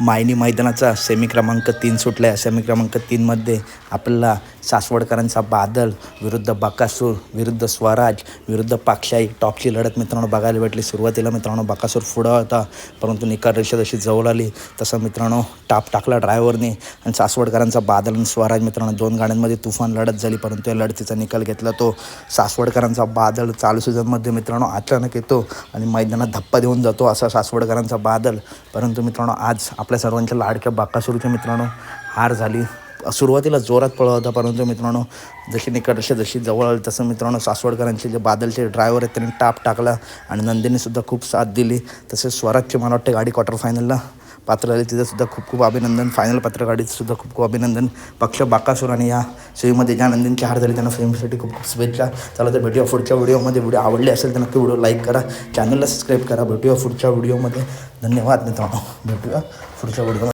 Mayani मैदानाचा semi क्रमांक तीन सुटला आहे सेमी क्रमांक तीनमध्ये आपल्याला सासवडकरांचा बादल विरुद्ध बकासूर विरुद्ध स्वराज विरुद्ध पाकशाही टॉपची लढत मित्रांनो बघायला भेटली. सुरुवातीला मित्रांनो बकासूर पुढं होता परंतु निकाल रेषा जशी जवळ आली. तसं मित्रांनो टाप टाकला ड्रायव्हरने आणि सासवडकरांचा बादल आणि स्वराज मित्रांनो दोन गाड्यांमध्ये तुफान लढत झाली परंतु या लढतीचा निकाल घेतला तो सासवडकरांचा बादल चालू सीझनमध्ये मित्रांनो अचानक येतो आणि मैदानात धप्पा देऊन जातो असा सासवडकरांचा बादल. परंतु मित्रांनो आज आपल्या सर्वांच्या लाडक्या बाकासुरूच्या मित्रांनो हार झाली. सुरुवातीला जोरात पळत होता परंतु मित्रांनो जशी निकटशी जशी जवळ आली तसं मित्रांनो सासवडकरांचे जे बादलचे ड्रायव्हर आहेत त्यांनी टाप टाकला आणि नंदिनीसुद्धा खूप साथ दिली. तसेच स्वराजची मला वाटते गाडी क्वार्टर फायनलला पात्र झाले. तिथंसुद्धा खूप खूप अभिनंदन. फायनल पात्र खूप खूप अभिनंदन. पक्ष बाकासूर आणि या सेवेमध्ये ज्या नंदींची हार झाली त्यांना फेमसाठी खूप खूप शुभेच्छा. चला तर भेटूया पुढच्या व्हिडिओमध्ये. व्हिडिओ आवडले असेल तर नक्की व्हिडिओ लाईक करा. चॅनलला सबस्क्राईब करा. भेटूया पुढच्या व्हिडिओमध्ये. धन्यवाद मित्रांनो. भेटूया पुढच्या व्हिडिओ